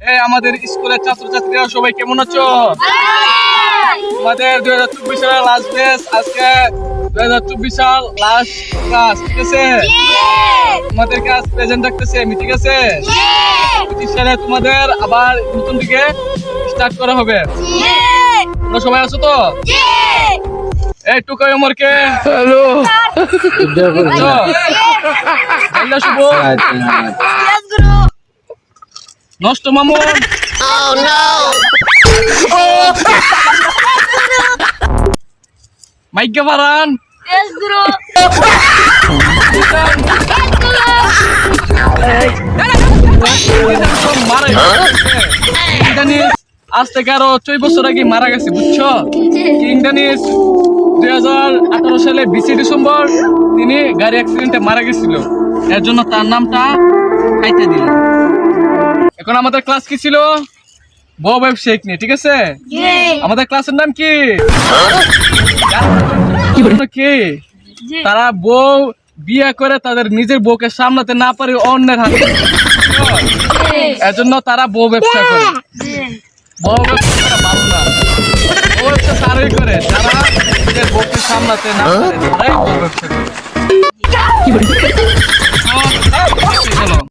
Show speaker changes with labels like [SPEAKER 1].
[SPEAKER 1] এই আমাদের স্কুলের ছাত্রছাত্রীরা সবাই কেমন আছো? আমাদের দুই হাজার চব্বিশ সালের লাস্ট বেস আজকে দুই হাজার চব্বিশ সাল লাস্ট ক্লাস ঠিক আছে? তোমাদের কাজ প্রেজেন্ট রাখতেছে আমি ঠিক আছে? পঁচিশ সালে তোমাদের আবার নতুন দিকে স্টার্ট করা হবে। তোমরা সবাই আছো তো? এই টুকাই অমরকে হ্যালো শুভ। নষ্ট মামুন মাইকে বারান মারা জানিস আজ থেকে আরও চই বছর আগে মারা গেছে বুঝছ? কিং জানিস দুই হাজার আঠারো সালে বিশে ডিসেম্বর তিনি গাড়ি অ্যাক্সিডেন্টে মারা গেছিল। এর জন্য তার নামটা খাইতে দিল এখন আমাদের ক্লাস কি ছিল? বউ ব্যবসায়িক নিয়ে ঠিক আছে? আমাদের ক্লাসের নাম কি? কি তারা বউ বিয়ে করে তাদের নিজের বউকে সামলাতে না পারে অন্যের হাতে। এজন্য তারা বউ ব্যবসা করে। বউ ব্যবসা করা ভালো না। বউ ব্যবসা তারাই করে যারা নিজের বউকে সামলাতে না পারে তারাই বউ ব্যবসা করে।